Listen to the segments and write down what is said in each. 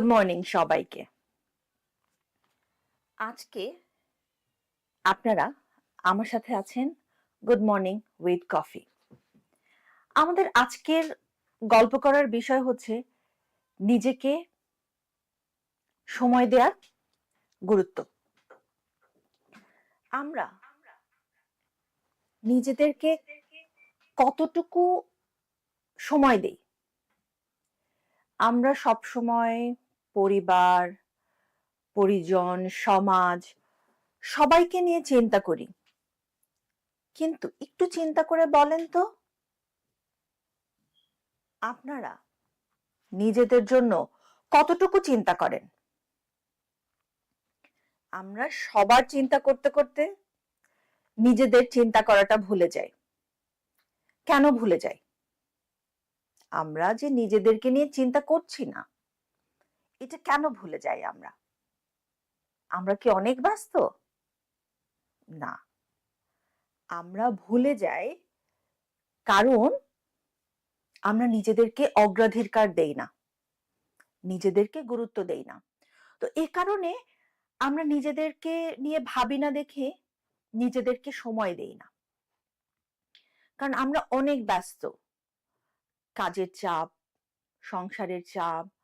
Good morning সবাইকে। আজকে আপনারা আমার সাথে আছেন গুড মর্নিং উইথ কফি আমাদের আজকের গল্প করার বিষয় হচ্ছে নিজেকে সময় দেওয়ার গুরুত্ব। আমরা নিজেদেরকে কতটুকু সময় দেই? আমরা সব সময় পরিবার, পরিজন, সমাজ, সবাইকে নিয়ে চিন্তা করি। কিন্তু একটু চিন্তা করে বলেন তো, আপনারা নিজেদের জন্য কতটুকু চিন্তা করেন? আমরা সবার চিন্তা করতে করতে নিজেদের চিন্তা করাটা ভুলে যাই। কেন ভুলে যাই? আমরা যে নিজেদেরকে নিয়ে চিন্তা করছি না এটা কেন ভুলে যাই আমরা? আমরা কি অনেক ব্যস্ত? না। আমরা ভুলে যাই কারণ আমরা নিজেদেরকে অগ্রাধিকার দেই না। নিজেদেরকে গুরুত্ব দেই না। তো এ কারণে আমরা নিজেদেরকে নিয়ে ভাবি না দেখে নিজেদেরকে সময় দেই না। কারণ আমরা অনেক ব্যস্ত। কাজের চাপ, সংসারের চাপ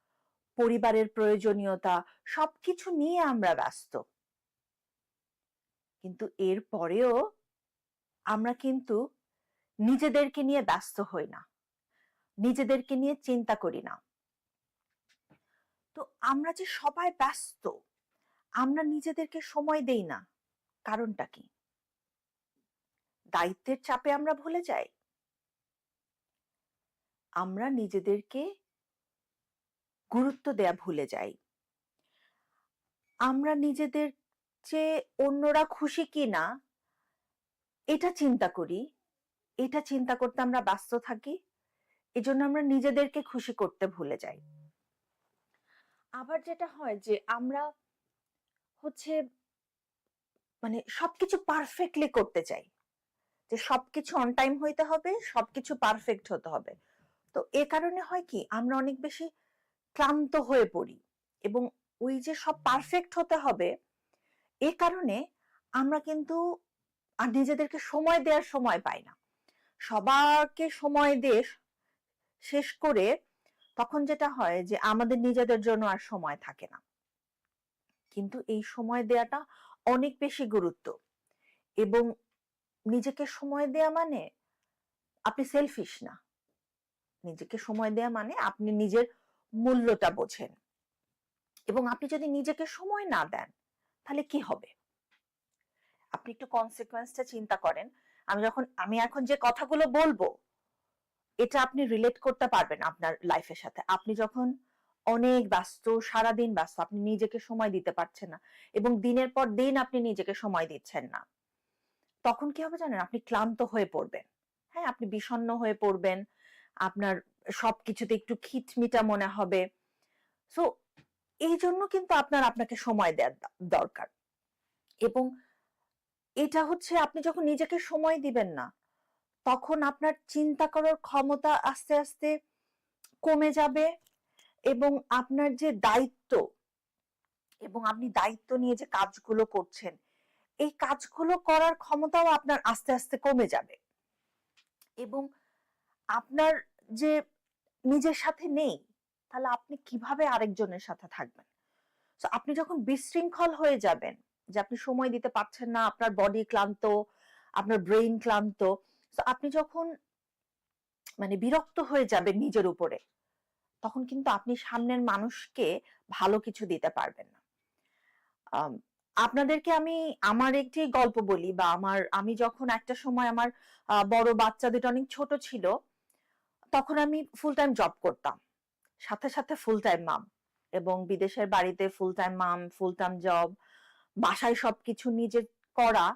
পরিবারের প্রয়োজনীয়তা সবকিছু নিয়ে আমরা ব্যস্ত। কিন্তু এর পরেও আমরা কিন্তু নিজেদেরকে নিয়ে ব্যস্ত হই না। নিজেদেরকে নিয়ে চিন্তা করি না। তো আমরা যে সবাই ব্যস্ত, আমরা নিজেদেরকে সময় দেই না। কারণটা কি? দায়িত্বের চাপে আমরা ভুলে যাই। আমরা নিজেদেরকে গুরুত্ব দেয়া ভুলে যাই। আমরা নিজেদের যে অন্যরা খুশি কি না এটা চিন্তা করি। এটা চিন্তা করতে আমরা ব্যস্ত থাকি। এজন্য আমরা নিজেদেরকে খুশি করতে ভুলে যাই। আবার যেটা হয় যে আমরা হচ্ছে মানে সবকিছু পারফেক্টলি করতে চাই। যে সবকিছু অন টাইম হইতে হবে, সবকিছু পারফেক্ট হতে হবে। তো এ কারণে হয় কি, আমরা অনেক বেশি ক্লান্ত হয়ে পড়ি। এবং ওই যে সব পারফেক্ট হতে হবে, এ কারণে আমরা কিন্তু আর নিজেদেরকে সময় দেওয়ার সময় পাই না। সবারকে সময় দিয়ে শেষ করে তখন যেটা হয় যে আমাদের নিজেদের জন্য আর সময় থাকে না। কিন্তু এই সময় দেয়াটা অনেক বেশি গুরুত্ব। এবং নিজেকে সময় দেয়া মানে আপনি সেলফিশ না। নিজেকে সময় দেয়া মানে আপনি নিজের মূল্যটা বোঝেন। এবং আপনি যদি নিজেকে সময় না দেন, তাহলে কি হবে? আপনি একটু কনসিকুয়েন্সটা চিন্তা করেন। আমি যখন, আমি এখন যে কথাগুলো বলব, এটা আপনি রিলেট করতে পারবেন আপনার লাইফের সাথে। আপনি যখন অনেক ব্যস্ত, সারাদিন ব্যস্ত, আপনি নিজেকে সময় দিতে পারছেন না এবং দিনের পর দিন আপনি নিজেকে সময় দিচ্ছেন না, তখন কি হবে জানেন? আপনি ক্লান্ত হয়ে পড়বেন। হ্যাঁ আপনি বিষণ্ণ হয়ে পড়বেন। আপনার সবকিছুতে একটু খিটমিটা মনে হবে। সো এই জন্য কিন্তু আপনার আপনাকে সময় দেওয়ার দরকার। এবং এটা হচ্ছে আপনি যখন নিজেকে সময় দিবেন না, তখন আপনার চিন্তা করার ক্ষমতা আস্তে আস্তে কমে যাবে এবং আপনার যে দায়িত্ব এবং আপনি দায়িত্ব নিয়ে যে কাজগুলো করছেন, এই কাজগুলো করার ক্ষমতাও আপনার আস্তে আস্তে কমে যাবে। এবং আপনার যে নিজের সাথে নেই, তাহলে আপনি কীভাবে আরেকজনের সাথে থাকবেন? তো আপনি যখন বিশৃঙ্খল হয়ে যাবেন, যে আপনি সময় দিতে পারছেন না, আপনার বডি ক্লান্ত, আপনার ব্রেইন ক্লান্ত তো আপনি যখন মানে বিরক্ত হয়ে যাবেন নিজের উপরে, তখন কিন্তু আপনি সামনের মানুষকে ভালো কিছু দিতে পারবেন না। আপনাদেরকে আমি আমার একটি গল্প বলি বা আমার, আমি যখন একটা সময় আমার বড় বাচ্চা দুটো অনেক ছোট ছিল তখন আমি ফুল টাইম জব করতাম। সাথে সাথে ফুল টাইম মাম এবং বিদেশের বাড়িতে full time mum full time job বাসায় সবকিছু নিজে করা,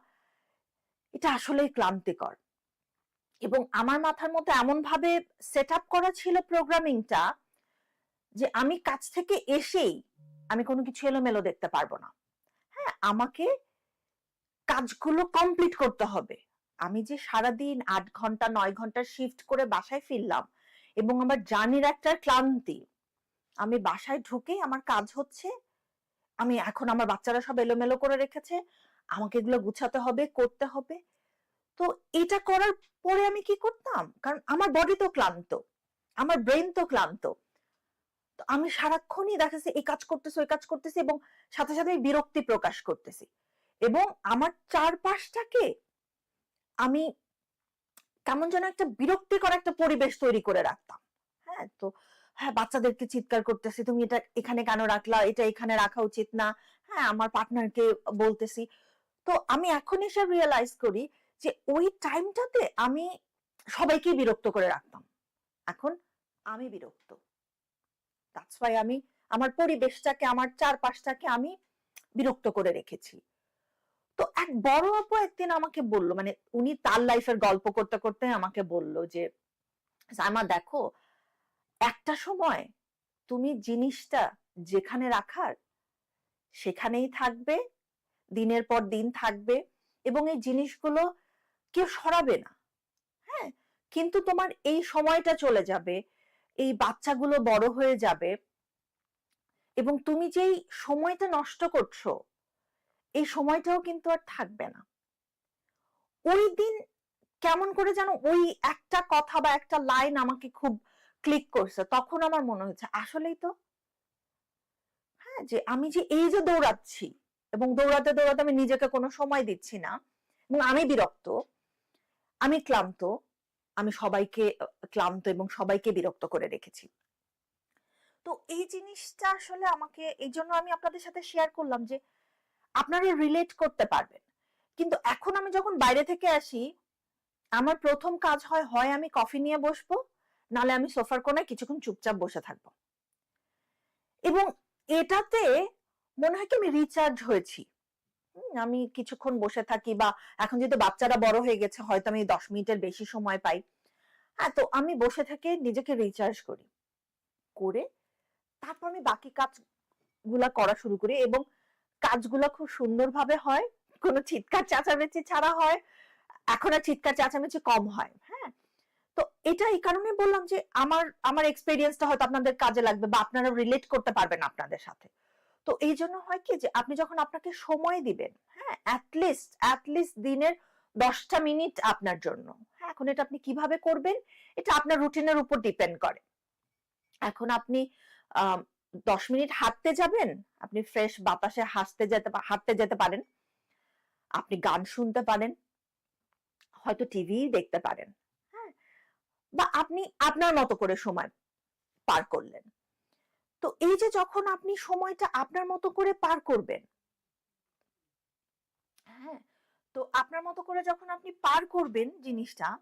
এটা আসলেই ক্লান্তিকর। এবং আমার মাথার মধ্যে এমন ভাবে সেট আপ করা ছিল প্রোগ্রামিংটা যে আমি কাজ থেকে এসেই আমি কোনো কিছু এলোমেলো দেখতে পারব না। হ্যাঁ আমাকে কাজগুলো কমপ্লিট করতে হবে। আমি যে সারাদিন আট ঘণ্টা, নয় ঘণ্টা শিফট করে বাসায় ফিরলাম এবং আমার জার্নির একটা ক্লান্তি, আমি বাসায় ঢুকেই আমার কাজ হচ্ছে, আমি এখন আমার বাচ্চারা সব এলোমেলো করে রেখেছে, আমাকে এগুলো গুছাতে হবে, করতে হবে। তো এটা করার পরে আমি কি করতাম? কারণ আমার বডি তো ক্লান্ত, আমার ব্রেন তো ক্লান্ত। তো আমি সারাক্ষণই দেখাচ্ছি এই কাজ করতেছি, ওই কাজ করতেছি এবং সাথে সাথে বিরক্তি প্রকাশ করতেছি এবং আমার চারপাশটাকে আমি কেমন যেন একটা বিরক্তিকর একটা পরিবেশ তৈরি করে রাখতাম। হ্যাঁ তো হ্যাঁ বাচ্চাদেরকে চিৎকার করতেছি, তুমি এটা এখানে কেন রাখলা? এটা এখানে রাখা উচিত না। হ্যাঁ আমার পার্টনারকে বলতেছি। তো আমি এখন এসে রিয়েলাইজ করি যে ওই টাইমটাতে আমি সবাইকে বিরক্ত করে রাখতাম। এখন আমি বিরক্ত। দ্যাটস ওয়াই আমি, আমার পরিবেশটাকে, আমার চারপাশটাকে আমি বিরক্ত করে রেখেছি। তো এক বড় আপু একদিন আমাকে বলল মানে উনি তার লাইফের গল্প করতে করতে আমাকে বলল যে, সাইমা দেখো, একটা সময় তুমি জিনিসটা যেখানে রাখার সেখানেই থাকবে, দিনের পর দিন থাকবে এবং এই জিনিসগুলো কেউ সরাবে না। হ্যাঁ? কিন্তু তোমার এই সময়টা চলে যাবে, এই বাচ্চাগুলো বড় হয়ে যাবে এবং তুমি যেই সময়টা নষ্ট করছ এই সময়টাও কিন্তু আর থাকবে না। ওই দিন কেমন করে যেন ওই একটা কথা বা একটা লাইন আমাকে খুব ক্লিক করছে, তখন আমার মনে হচ্ছে আসলেই তো? হ্যাঁ যে আমি যে এই যে দৌড়াচ্ছি এবং দৌড়াতে দৌড়াতে আমি নিজেকে কোনো সময় দিচ্ছি না এবং আমি বিরক্ত, আমি ক্লান্ত, আমি সবাইকে ক্লান্ত এবং সবাইকে বিরক্ত করে রেখেছি। তো এই জিনিসটা আসলে আমাকে, এই জন্য আমি আপনাদের সাথে শেয়ার করলাম যে আপনারা রিলেট করতে পারবেন। কিন্তু এখন আমি যখন বাইরে থেকে আসি, আমার প্রথম কাজ হয় হয় আমি কফি নিয়ে বসবো, নালে আমি সোফার কোনায় কিছুক্ষণ চুপচাপ বসে থাকব। এবং এটাতে মনে হয় কি আমি রিচার্জ হয়েছি। আমি কিছুক্ষণ বসে থাকি বা এখন যেহেতু বাচ্চারা বড় হয়ে গেছে, হয়তো আমি দশ মিনিটের বেশি সময় পাই। হ্যাঁ তো আমি বসে থেকে নিজেকে রিচার্জ করি। করে তারপর আমি বাকি কাজগুলা করা শুরু করি এবং কাজগুলো খুব সুন্দরভাবে হয়, কোনো চিৎকার চেঁচামেচি ছাড়া হয়, এখন আর চিৎকার চেঁচামেচি কম হয় হ্যাঁ? তো এটা এই কারণে বললাম যে আমার আমার এক্সপেরিয়েন্সটা হয়তো আপনাদের কাজে লাগবে বা আপনারা রিলেট করতে পারবেন আপনাদের সাথে। তো এই জন্য হয় কি যে আপনি যখন আপনাকে সময় দিবেন হ্যাঁ অ্যাটলিস্ট অ্যাটলিস্ট দিনের দশটা মিনিট আপনার জন্য হ্যাঁ এখন এটা আপনি কীভাবে করবেন, এটা আপনার রুটিনের উপর ডিপেন্ড করে। এখন আপনি দশ মিনিট হাঁটতে যাবেন, আপনি ফ্রেশ বাতাসে হাসতে যেতে হাঁটতে যেতে পারেন। আপনি গান শুনতে পারেন, হয়তো টিভি দেখতে পারেন হ্যাঁ? বা আপনি আপনার মতো করে সময় পার করলেন। তো এই যে যখন আপনি সময়টা আপনার মতো করে পার করবেন হ্যাঁ? তো আপনার মতো করে যখন আপনি পার করবেন জিনিসটা,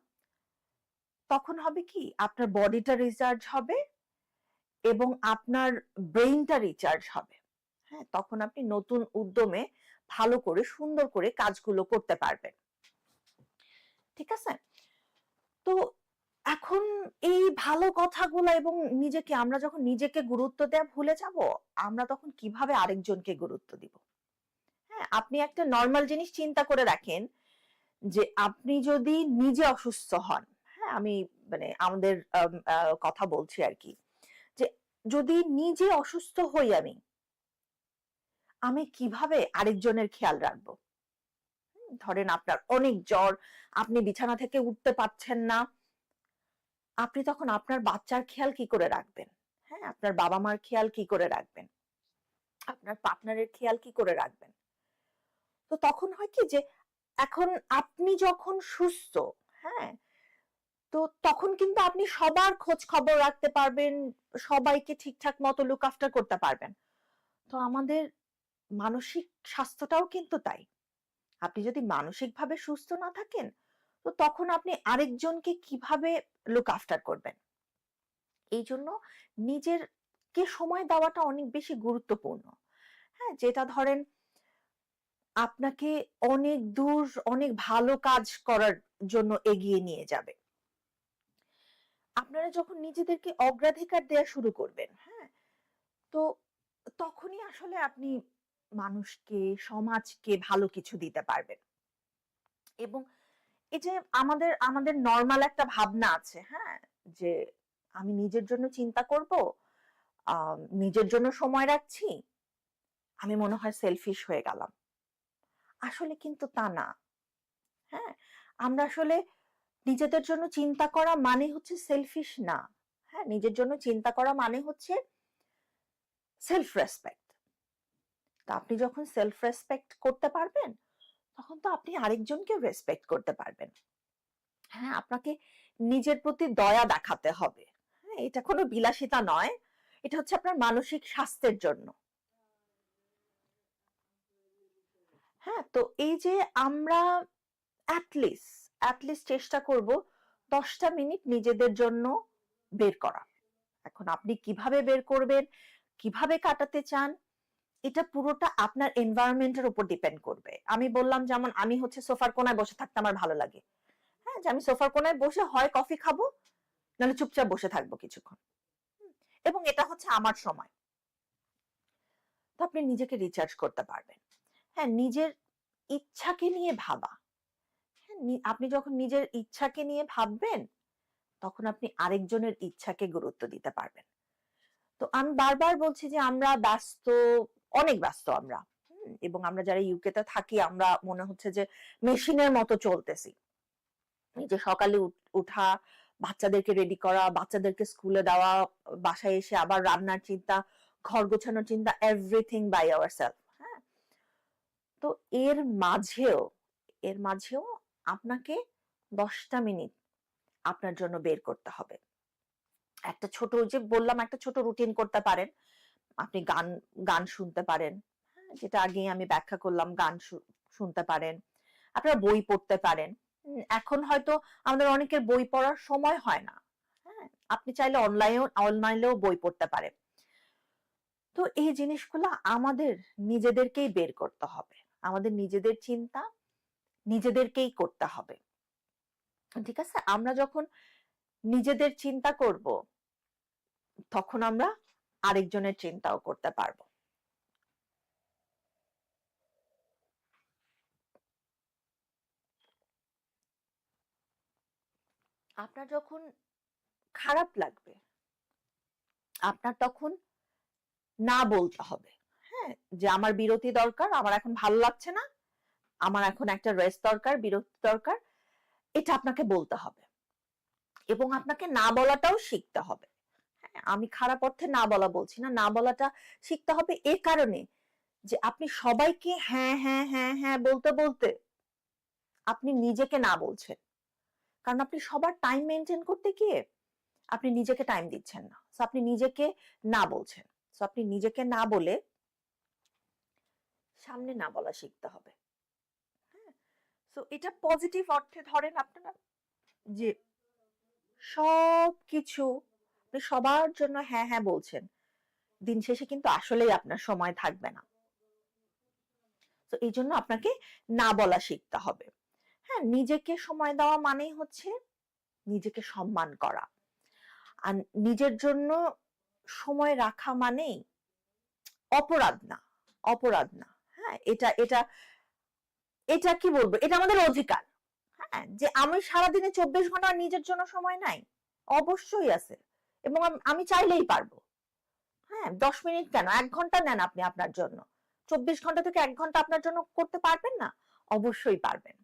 তখন হবে কি? আপনার বডিটা রিচার্জ হবে এবং আপনার ব্রেইনটা রিচার্জ হবে। হ্যাঁ তখন আপনি নতুন উদ্যমে ভালো করে, সুন্দর করে কাজগুলো করতে পারবেন। ঠিক আছে? তো এখন এই ভালো কথাগুলো এবং নিজেকে, আমরা যখন নিজেকে গুরুত্ব দেওয়া ভুলে যাব, আমরা তখন কীভাবে আরেকজনকে গুরুত্ব দিব? হ্যাঁ আপনি একটা নর্মাল জিনিস চিন্তা করে রাখেন যে, আপনি যদি নিজে অসুস্থ হন হ্যাঁ আমি মানে আমাদের কথা বলছি আর কি। যদি নিজে অসুস্থ হই আমি আমি কীভাবে আরেকজনের খেয়াল রাখব? ধরেন আপনার অনেক জ্বর, আপনি বিছানা থেকে উঠতে পারছেন না। আপনি তখন আপনার বাচ্চার খেয়াল কি করে রাখবেন? হ্যাঁ আপনার বাবা মার খেয়াল কি করে রাখবেন? আপনার পার্টনারের খেয়াল কি করে রাখবেন? তো তখন হয় কি যে, এখন আপনি যখন সুস্থ হ্যাঁ তো তখন কিন্তু আপনি সবার খোঁজ খবর রাখতে পারবেন, সবাইকে ঠিকঠাক মতো লুক আফটার করতে পারবেন। তো আমাদের মানসিক স্বাস্থ্যটাও কিন্তু তাই। আপনি যদি মানসিকভাবে সুস্থ না থাকেন, তো তখন আপনি আরেকজনকে কীভাবে লুক আফটার করবেন? এই জন্য নিজের কে সময় দেওয়াটা অনেক বেশি গুরুত্বপূর্ণ। হ্যাঁ যেটা ধরেন আপনাকে অনেক দূর, অনেক ভালো কাজ করার জন্য এগিয়ে নিয়ে যাবে। আপনারা যখন নিজেদেরকে অগ্রাধিকার দেওয়া শুরু করবেন হ্যাঁ তো তখনই আসলে আপনি মানুষকে সমাজকে ভালো কিছু দিতে পারবেন এবং এই যে আমাদের আমাদের নর্মাল একটা ভাবনা আছে হ্যাঁ যে আমি নিজের জন্য চিন্তা করব নিজের জন্য সময় রাখছি, আমি মনে হয় সেলফিশ হয়ে গেলাম। আসলে কিন্তু তা না। হ্যাঁ? আমরা আসলে নিজেদের জন্য চিন্তা করা মানে হচ্ছে সেলফিশ না। হ্যাঁ? নিজের জন্য চিন্তা করা মানে হচ্ছে সেলফ রেসপেক্ট। তো আপনি যখন সেলফ রেসপেক্ট করতে পারবেন, তখন তো আপনি আরেকজনকেও রেসপেক্ট করতে পারবেন। হ্যাঁ? আপনাকে নিজের প্রতি দয়া দেখাতে হবে। হ্যাঁ? এটা কোনো বিলাসিতা নয়। এটা হচ্ছে আপনার মানসিক স্বাস্থ্যের জন্য। হ্যাঁ? তো এই যে আমরা এট লিস্ট, এট চেষ্টা করব ১০ টা মিনিট নিজেদের জন্য বের করা। এখন আপনি কীভাবে বের করবেন, কীভাবে কাটাতে চান, এটা পুরোটা আপনার এনভায়রনমেন্ট এর উপর ডিপেন্ড করবে। আমি বললাম যেমন আমি হচ্ছে সোফার কোনায় বসে থাকতে আমার ভালো লাগে। হ্যাঁ? যে আমি সোফার কোনায় বসে হয় কফি খাব, নাহলে চুপচাপ বসে থাকব কিছুক্ষণ। এবং এটা হচ্ছে আমার সময়। তো আপনি নিজেকে রিচার্জ করতে পারবেন। হ্যাঁ? নিজের ইচ্ছাকে নিয়ে ভাবা। আপনি যখন নিজের ইচ্ছাকে নিয়ে ভাববেন, তখন আপনি আরেকজনের ইচ্ছাকে গুরুত্ব দিতে পারবেন। তো আমি বারবার বলছি যে আমরা ব্যস্ত, অনেক ব্যস্ত আমরা। এবং আমরা যারা ইউকে তে থাকি আমরা মনে হচ্ছে যে মেশিনের মতো চলতেছি। যে সকালে উঠা, বাচ্চাদেরকে রেডি করা, বাচ্চাদেরকে স্কুলে দেওয়া, বাসায় এসে আবার রান্নার চিন্তা, ঘর গোছানোর চিন্তা, এভরিথিং বাই আওয়ারসেলফ। হ্যাঁ? তো এর মাঝেও, এর মাঝেও আপনাকে ১০ টা মিনিট আপনার জন্য বের করতে হবে। একটা ছোট যে বললাম, একটা ছোট রুটিন করতে পারেন। আপনি গান গান শুনতে পারেন। হ্যাঁ? যেটা আগেই আমি ব্যাখ্যা করলাম, গান শুনতে পারেন। আপনারা বই পড়তে পারেন। এখন হয়তো আমাদের অনেকের বই পড়ার সময় হয় না। হ্যাঁ? আপনি চাইলে অনলাইনেও অনলাইনেও বই পড়তে পারেন। তো এই জিনিসগুলো আমাদের নিজেদেরকেই বের করতে হবে। আমাদের নিজেদের চিন্তা নিজেদেরকেই করতে হবে। ঠিক আছে? আমরা যখন নিজেদের চিন্তা করব, তখন আমরা আরেকজনের চিন্তাও করতে পারব। আপনার যখন খারাপ লাগবে, আপনার তখন না বলতে হবে। হ্যাঁ? যে আমার বিরতি দরকার, আমার এখন ভালো লাগছে না। আমার এখন একটা রেস্ট দরকার, বিরতি দরকার। এটা আপনাকে বলতে হবে। এবং আপনাকে না বলাটাও শিখতে হবে। হ্যাঁ? আমি খারাপ অর্থে না বলা বলছি না। না বলাটা শিখতে হবে এ কারণে যে আপনি সবাইকে হ্যাঁ, হ্যাঁ, হ্যাঁ, হ্যাঁ বলতে, বলতে আপনি নিজেকে না বলছেন। কারণ আপনি সবার টাইম মেনটেন করতে গিয়ে আপনি নিজেকে টাইম দিচ্ছেন না। সো আপনি নিজেকে না বলছেন। সো আপনি নিজেকে না বলে সামনে না বলা শিখতে হবে। সো এটা পজিটিভ অর্থে ধরেন আপনারা যে সবকিছু আপনি সবার জন্য হ্যাঁ, হ্যাঁ বলছেন। দিন শেষে কিন্তু আসলেই আপনার সময় থাকবে না। তো এইজন্য আপনাকে না বলা শিখতে হবে। হ্যাঁ? নিজেকে সময় দেওয়া মানেই হচ্ছে নিজেকে সম্মান করা। আর নিজের জন্য সময় রাখা মানেই অপরাধ না, অপরাধ না। হ্যাঁ? এটা এটা এটা কি বলব? এটা আমাদের অধিকার। হ্যাঁ? যে আমি সারাদিনে ২৪ ঘণ্টা নিজের জন্য সময় নাই? অবশ্যই আছে। এবং আমি চাইলেই পারব। হ্যাঁ? ১০ মিনিট কেন? ১ ঘণ্টা নেন আপনি আপনার জন্য। ২৪ ঘণ্টা থেকে ১ ঘণ্টা আপনার জন্য করতে পারবেন না? অবশ্যই পারবেন।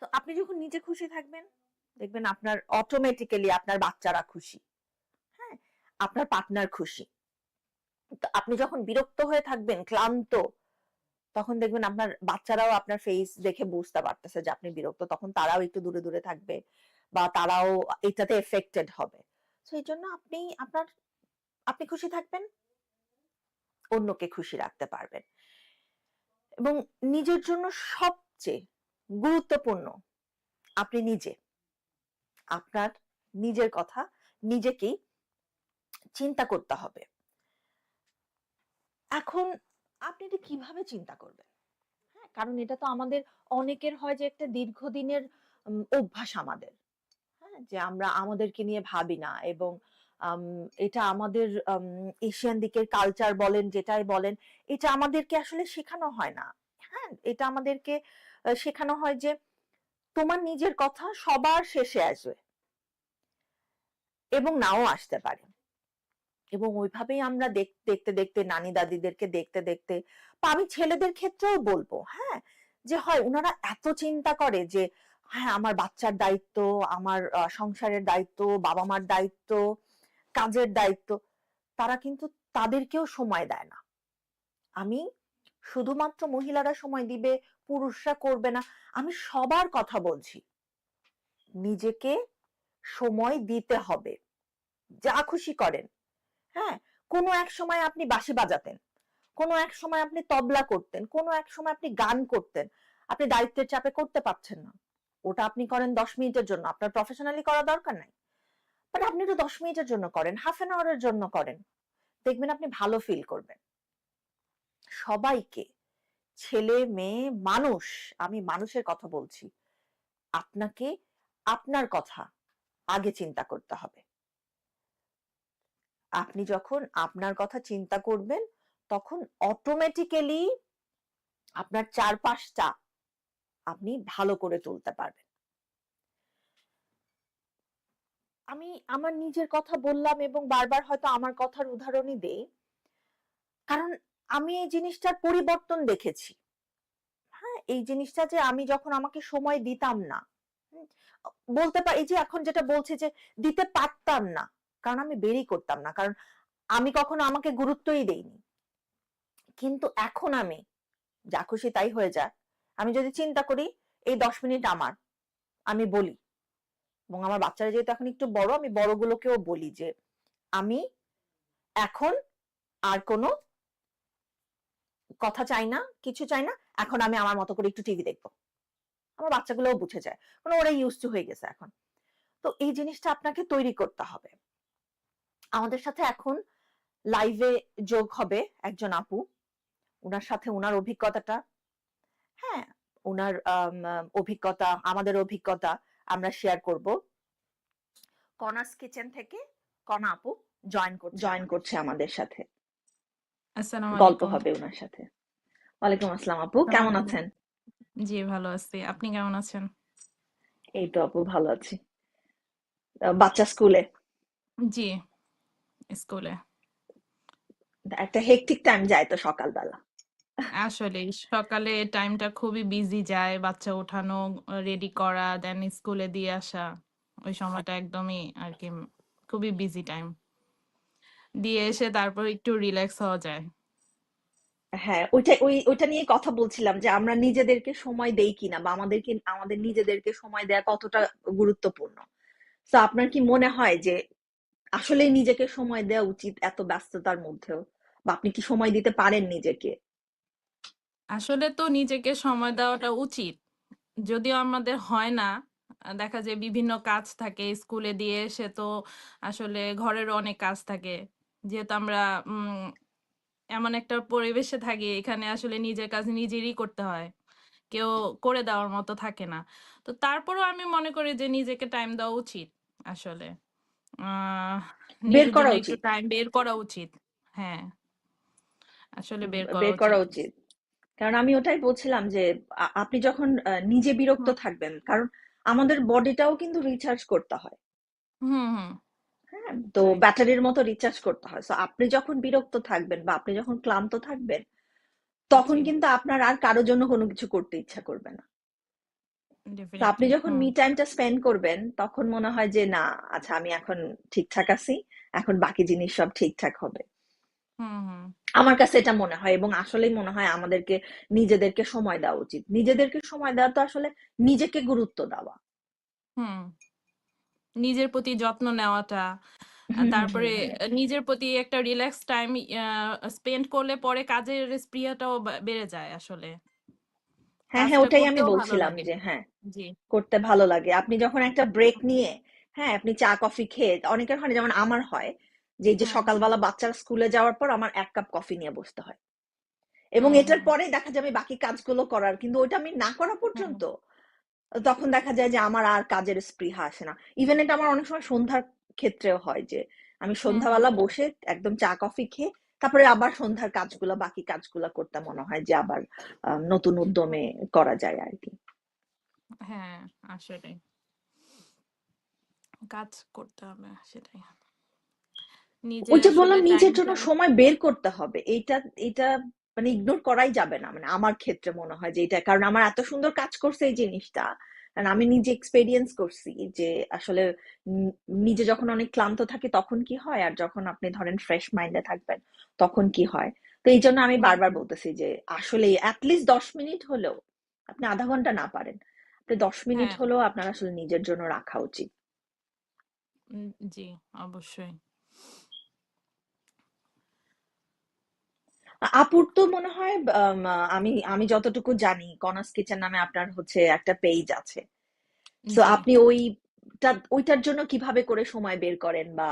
তো আপনি যখন নিজে খুশি থাকবেন, দেখবেন আপনার অটোমেটিক্যালি আপনার বাচ্চারা খুশি। হ্যাঁ? আপনার পার্টনার খুশি। তো আপনি যখন বিরক্ত হয়ে থাকবেন, ক্লান্ত, তখন দেখবেন আপনার বাচ্চারাও আপনার ফেস দেখে বুঝতে পারতেছে যে আপনি বিরক্ত। তখন তারাও একটু দূরে, দূরে থাকবে বা তারাও এটাতে এফেক্টেড হবে। সো এইজন্য আপনি আপনার আপনি খুশি থাকবেন, অন্যকে খুশি রাখতে পারবেন। এবং নিজের জন্য সবচেয়ে গুরুত্বপূর্ণ আপনি নিজে। আপনার নিজের কথা নিজেকেই চিন্তা করতে হবে। এখন আপনি এটা কীভাবে চিন্তা করবেন? হ্যাঁ? কারণ এটা তো আমাদের অনেকের হয় যে একটা দীর্ঘদিনের অভ্যাস আমাদের। হ্যাঁ? যে আমরা আমাদেরকে নিয়ে ভাবি না এবং এটা আমাদের এশিয়ান দিকের কালচার বলেন, যেটাই বলেন, এটা আমাদেরকে আসলে শেখানো হয় না। হ্যাঁ? এটা আমাদেরকে শেখানো হয় যে তোমার নিজের কথা সবার শেষে আসবে। এবং নাও আসতে পারে। এবং ওইভাবেই আমরা দেখ- দেখতে দেখতে, নানি দাদিদেরকে দেখতে দেখতে, বা আমি ছেলেদের ক্ষেত্রেও বলব হ্যাঁ? যে হয় ওনারা এত চিন্তা করে যে হ্যাঁ আমার বাচ্চার দায়িত্ব, আমার সংসারের দায়িত্ব বাবা মার দায়িত্ব, কাজের দায়িত্ব, তারা কিন্তু তাদেরকেও সময় দেয় না। আমি শুধুমাত্র মহিলারা সময় দিবে, পুরুষরা করবে না, আমি সবার কথা বলছি। নিজেকে সময় দিতে হবে। যা খুশি করেন। হ্যাঁ? কোনো এক সময় আপনি বাঁশি বাজাতেন, কোনো এক সময় আপনি তবলা করতেন, কোনো এক সময় আপনি গান করতেন, আপনি দায়িত্বের চাপে করতে পারছেন না। ওটা আপনি করেন দশ মিনিটের জন্য, আপনার প্রফেশনালি করা দরকার নাই। বাট আপনি তো দশ মিনিটের জন্য করেন হাফ এন আওয়ারের জন্য করেন। দেখবেন আপনি ভালো ফিল করবেন। সবাইকে, ছেলে, মেয়ে, মানুষ, আমি মানুষের কথা বলছি, আপনাকে আপনার কথা আগে চিন্তা করতে হবে। আপনি যখন আপনার কথা চিন্তা করবেন, তখন অটোমেটিক্যালি আপনার চারপাশটা আপনি ভালো করে তুলতে পারবেন। আমি আমার নিজের কথা বললাম এবং বারবার হয়তো আমার কথার উদাহরণই দেই। কারণ আমি এই জিনিসটার পরিবর্তন দেখেছি। হ্যাঁ এই জিনিসটা যে আমি যখন আমাকে সময় দিতাম না বলতে পারি যে এখন যেটা বলছে যে দিতে পারতাম না কারণ আমি বেরি করতাম না, কারণ আমি কখনো আমাকে গুরুত্বই দেইনি। কিন্তু এখন আমি, যা খুশি তাই হয়ে যাক, আমি যদি চিন্তা করি, এই দশ মিনিট আমার, আমি বলি। এবং আমার বাচ্চারা যেহেতু এখন একটু বড়, আমি বড়গুলোকেও বলি যে, আমি এখন আর কোনো কথা চাই না, কিছু চাই না, এখন আমি আমার মতো করে একটু টিভি দেখব। আমার বাচ্চাগুলোও বুঝে যায় কারণ ওরা ইউজ টু হয়ে গেছে এখন। তো এই জিনিসটা আপনাকে তৈরি করতে হবে। আমাদের সাথে এখন লাইভে যোগ হবে একজন আপু। ওনার সাথে ওনার অভিজ্ঞতাটা হ্যাঁ ওনার অভিজ্ঞতা আমাদের অভিজ্ঞতা আমরা শেয়ার করব। কনাস কিচেন থেকে কনা আপু জয়েন করছে জয়েন করছে আমাদের সাথে। আসসালামু গল্প হবে ওনার সাথে। ওয়ালাইকুম আসসালাম আপু কেমন আছেন? জি ভালো আছি। আপনি কেমন আছেন? এই তো আপু ভালো আছি। বাচ্চা স্কুলে জি। স্কুলে। একটা হেকটিক টাইম যায় তো সকালবেলা। আসলে সকালে টাইমটা খুবই বিজি যায় বাচ্চা ওঠানো রেডি করা দেন স্কুলে দিয়ে আসা। ওই সময়টা একদমই আর কি খুবই বিজি টাইম দিয়ে এসে তারপর একটু রিল্যাক্স হওয়া যায়। হ্যাঁ ওইটা ওই ওইটা নিয়ে কথা বলছিলাম যে আমরা নিজেদেরকে সময় দেই কিনা বা আমাদেরকে আমাদের নিজেদেরকে সময় দেওয়া কতটা গুরুত্বপূর্ণ। তো আপনার কি মনে হয় যে আসলে নিজেকে সময় দেওয়া উচিত এত ব্যস্ততার মধ্যেও বা আপনি কি সময় দিতে পারেন নিজেকে? আসলে তো নিজেকে সময় দেওয়াটা উচিত। যদিও আমাদের হয় না দেখা যায় বিভিন্ন কাজ থাকে স্কুলে দিয়ে এসে তো আসলে ঘরেরও অনেক কাজ থাকে। যেহেতু আমরা উম, এমন একটা পরিবেশে থাকি এখানে আসলে নিজের কাজ নিজেরই করতে হয়। কেউ করে দেওয়ার মতো থাকে না। তো তারপরেও আমি মনে করি যে নিজেকে টাইম দেওয়া উচিত আসলে। বের করা উচিত। টাইম বের করা উচিত। হ্যাঁ আসলে বের করা বের করা উচিত। কারণ আমি ওটাই বলছিলাম যে আপনি যখন নিজে বিরক্ত থাকবেন কারণ আমাদের বডিটাও কিন্তু রিচার্জ করতে হয়। হুম হুম। হ্যাঁ তো ব্যাটারির মতো রিচার্জ করতে হয়। তো আপনি যখন বিরক্ত থাকবেন বা আপনি যখন ক্লান্ত থাকবেন তখন কিন্তু আপনার আর কারোর জন্য কোনো কিছু করতে ইচ্ছা করবে না। তো আপনি যখন হুম। মি টাইমটা স্পেন্ড করবেন তখন মনে হয় যে না আচ্ছা আমি এখন ঠিকঠাক আছি এখন বাকি জিনিস সব ঠিকঠাক হবে। হুম হুম। আমার কাছে এটা মনে হয় এবং আসলেই মনে হয় আমাদেরকে নিজেদেরকে সময় দেওয়া উচিত। নিজেদেরকে সময় দেওয়া তো আসলে নিজেকে গুরুত্ব দেওয়া। হুম। নিজের প্রতি যত্ন নেওয়াটা আর হুম হুম তারপরে হুম। নিজের প্রতি একটা রিল্যাক্স টাইম স্পেন্ড করলে পরে কাজের স্পৃহাটাও বা- বেড়ে যায় আসলে। হ্যাঁ হ্যাঁ ওটাই আমি বলছিলাম যে হ্যাঁ করতে ভালো লাগে। আপনি যখন একটা ব্রেক নিয়ে হ্যাঁ আপনি চা কফি খেয়ে অনেকের হয় যেমন আমার হয় যে যে সকালবেলা বাচ্চারা স্কুলে যাওয়ার পর আমার এক কাপ কফি নিয়ে বসতে হয়। এবং এটার পরে দেখা যাবে বাকি কাজগুলো করার কিন্তু ওইটা আমি না করা পর্যন্ত তখন দেখা যায় যে আমার আর কাজের স্পৃহা আসে না। ইভেন এটা আমার অনেক সময় সন্ধ্যার ক্ষেত্রেও হয় যে আমি সন্ধ্যাবেলা বসে একদম চা কফি খেয়ে তারপরে আবার সন্ধ্যার কাজগুলো বাকি কাজগুলো করতে মনে হয় যে আবার নতুন উদ্যমে করা যায় আর কি হ্যাঁ আসলে কাজ করতে হবে সেটাই। ওই যে বললাম নিজের জন্য সময় বের করতে হবে। এইটা এটা মানে ইগনোর করাই যাবে না। মানে আমার ক্ষেত্রে মনে হয় যে এটা কারণ আমার এত সুন্দর কাজ করছে এই জিনিসটা। কারণ আমি নিজে এক্সপেরিয়েন্স করছি যে আসলে নিজে যখন অনেক ক্লান্ত থাকি তখন কি হয়? আর যখন আপনি ধরেন ফ্রেশ মাইন্ডে থাকবেন তখন কি হয়? তো এই জন্য আমি বারবার বলতেছি যে আসলে অ্যাটলিস্ট দশ মিনিট হলেও আপনি আধা ঘণ্টা না পারেন। আপনি দশ মিনিট হ্যাঁ। হলেও আপনার আসলে নিজের জন্য রাখা উচিত। জি অবশ্যই। আপুর তো মনে হয় আম, আমি যতটুকু জানি কনাস কিচেন নামে আপনার হচ্ছে একটা পেজ আছে। তো আপনি ওইটা ওইটার জন্য কীভাবে করে সময় বের করেন বা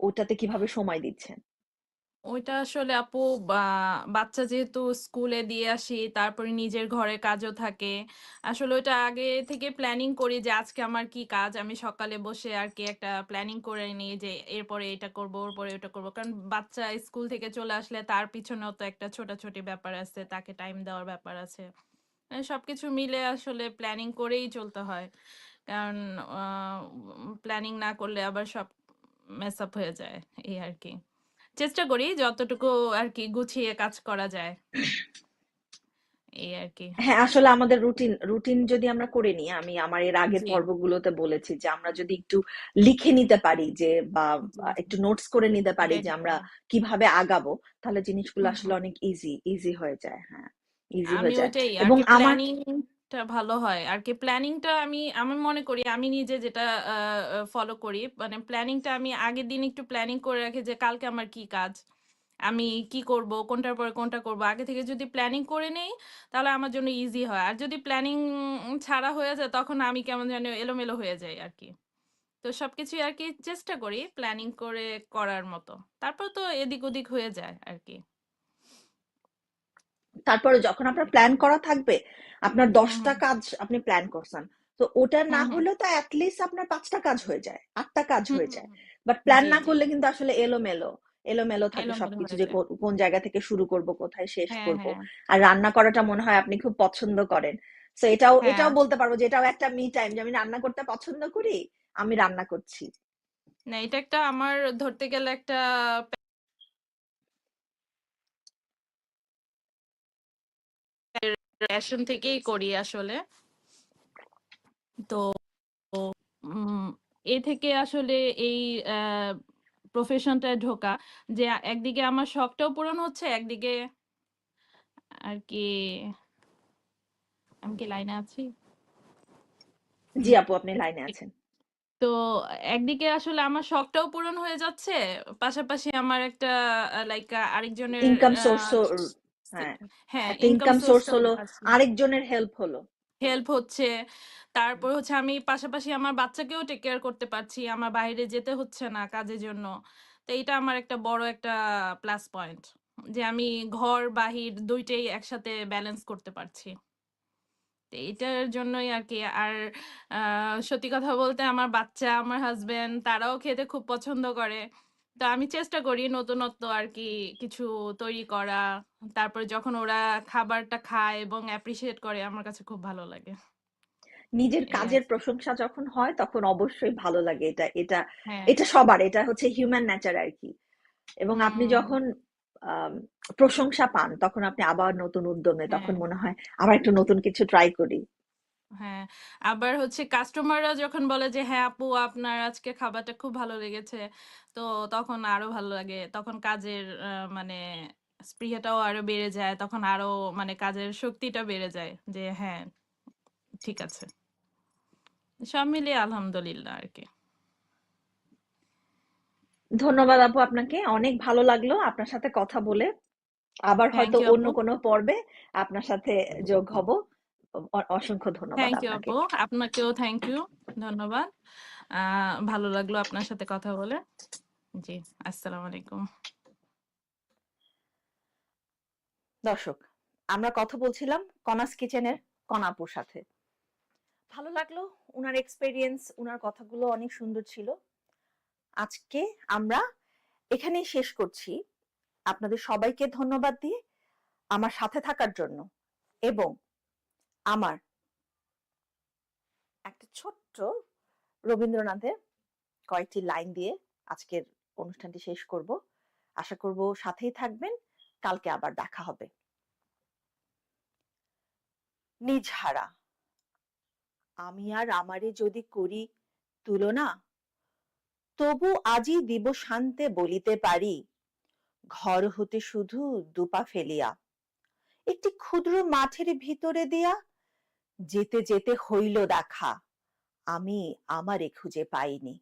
ওটাতে কীভাবে সময় দিচ্ছেন? ওইটা আসলে আপু বাচ্চা যেহেতু স্কুলে দিয়ে আসি, তারপরে নিজের ঘরে কাজও থাকে। আসলে ওইটা আগে থেকে প্ল্যানিং করি যে আজকে আমার কি কাজ, আমি সকালে বসে আর কি একটা প্ল্যানিং করে নিই যে এরপরে এটা করব, ওরপরে ওটা করব। কারণ বাচ্চা স্কুল থেকে চলে আসলে তার পিছনেও তো একটা ছোটাছুটি ব্যাপার আছে, তাকে টাইম দেওয়ার ব্যাপার আছে। মানে সবকিছু মিলে আসলে প্ল্যানিং করেই চলতে হয়। কারণ প্ল্যানিং না করলে আবার সব মেস আপ হয়ে যায়, এই আর কি। চেষ্টা করি যতটুকু আর কি গুছিয়ে কাজ করা যায়। এই আর কি হ্যাঁ আসলে আমাদের রুটিন রুটিন যদি আমরা করে নিই আমি আমার এর আগের পর্বগুলোতে বলেছি যে আমরা যদি একটু লিখে নিতে পারি যে বা একটু নোটস করে নিতে পারি যে আমরা কীভাবে আগাবো তাহলে জিনিসগুলো আসলে অনেক ইজি ইজি হয়ে যায় হ্যাঁ। ইজি হয়ে যায়। এবং আমার ভালো হয়। আর কি প্ল্যানিংটা আমি আমি মনে করি, আমি নিজে যেটা ফলো করি মানে প্ল্যানিংটা আমি আগের দিন একটু প্ল্যানিং করে রাখি যে কালকে আমার কি কাজ, আমি কি করব, কোনটার পরে কোনটা করব। আগে থেকে যদি প্ল্যানিং করে নেই, তাহলে আমার জন্য ইজি হয়। আর যদি প্ল্যানিং ছাড়া হয়ে যায়, তখন আমি কেমন যেন এলোমেলো হয়ে যাই আর কি তো সবকিছুই আর কি চেষ্টা করি প্ল্যানিং করে করার মতো। তারপর তো এদিক ওদিক হয়ে যায় আর কি তারপরে যখন আপনার প্ল্যান করা থাকবে আপনার দশটা কাজ আপনি প্ল্যান করছেন। তো ওটা না হলেও তো অ্যাটলিস্ট আপনার পাঁচটা কাজ হয়ে যায় আটটা কাজ হয়ে যায়। বাট প্ল্যান না করলে কিন্তু আসলে এলোমেলো এলোমেলো থাকে সবকিছু যে কোন জায়গা থেকে শুরু করব কোথায় শেষ হ্যাঁ করব। হ্যাঁ। আর রান্না করাটা মনে হয় আপনি খুব পছন্দ করেন। তো এটাও হ্যাঁ। এটাও বলতে পারব যে এটাও একটা মি টাইম যে আমি রান্না করতে পছন্দ করি আমি রান্না করছি। না এটা একটা আমার ধরতে গেলে একটা প্যাশন থেকেই করি আসলে। তো এ থেকে আসলে এই প্রফেশনটায় ঢোকা যে একদিকে আমার শখটাও পূরণ হচ্ছে একদিকে আর কি আমি কি লাইনে আছি? জি আপু আপনি লাইনে আছেন। তো একদিকে আসলে আমার শখটাও পূরণ হয়ে যাচ্ছে পাশাপাশি আমার একটা লাইক আরেকজনের ইনকাম আহ, সোর্সও হ্যাঁ হ্যাঁ ইনকাম ইনকাম সোর্স হলো আরেকজনের হেল্প হলো। হেল্প হচ্ছে তারপর হচ্ছে আমি পাশাপাশি আমার বাচ্চাকেও টেক কেয়ার করতে পারছি আমার বাইরে যেতে হচ্ছে না কাজের জন্য। তো এটা আমার একটা বড় একটা প্লাস পয়েন্ট যে আমি ঘর বাহির দুইটাই একসাথে ব্যালেন্স করতে পারছি। তো এটার জন্যই আর কি আর সত্যি কথা বলতে আমার বাচ্চা আমার হাজবেন্ড তারাও খেতে খুব পছন্দ করে। তো আমি চেষ্টা করি নতুনত্ব আর কি কিছু তৈরি করা। তারপর যখন ওরা খাবারটা খায় এবং অ্যাপ্রিসিয়েট করে আমার কাছে খুব ভালো লাগে। নিজের কাজের প্রশংসা যখন হয় তখন অবশ্যই ভালো লাগে এটা এটা হ্যাঁ। এটা সবার এটা হচ্ছে হিউম্যান নেচার আর কি এবং আপনি যখন আম, প্রশংসা পান তখন আপনি আবার নতুন উদ্যমে তখন হ্যাঁ। মনে হয় আবার একটু নতুন কিছু ট্রাই করি। হ্যাঁ আবার হচ্ছে কাস্টমাররা যখন বলে যে হ্যাঁ আপু আপনার আজকে খাবারটা খুব ভালো লেগেছে। তো তখন আরও ভালো লাগে। তখন কাজের মানে স্পৃহাটাও আরও বেড়ে যায়। তখন আরও মানে কাজের শক্তিটা বেড়ে যায় যে হ্যাঁ ঠিক আছে। সব মিলিয়ে আলহামদুলিল্লাহ আর কি। ধন্যবাদ আপু আপনাকে। অনেক ভালো লাগল আপনার সাথে কথা বলে। আবার হয়তো অন্য কোনো পর্বে আপনার সাথে যোগ হব। অসংখ্য ধন্যবাদ থ্যাংক ইউ আপু। আপনাকেও থ্যাংক ইউ ধন্যবাদ। আহ ভালো লাগল আপনার সাথে কথা বলে। জি, আসসালামু আলাইকুম। দর্শক, আমরা কথা বলছিলাম কনাস কিচেনের কনাপুর সাথে। ভালো লাগল উনার এক্সপেরিয়েন্স উনার কথাগুলো অনেক সুন্দর ছিল। আজকে আমরা এখানেই শেষ করছি। আপনাদের সবাইকে ধন্যবাদ দিয়ে আমার সাথে থাকার জন্য এবং আমার একটা ছোট্ট রবীন্দ্রনাথের কয়েকটি লাইন দিয়ে আজকের অনুষ্ঠানটি শেষ করব। আশা করব সাথেই থাকবেন। কালকে আবার দেখা হবে। নিজহারা আমি আর আমারে যদি করি তুলনা, তবু আজি দিব শান্তে বলিতে পারি। ঘর হতে শুধু দুপা ফেলিয়া, একটি ক্ষুদ্র মাঠের ভিতরে দিয়া যেতে যেতে হইল দেখা। আমি আমারে খুঁজে পাইনি।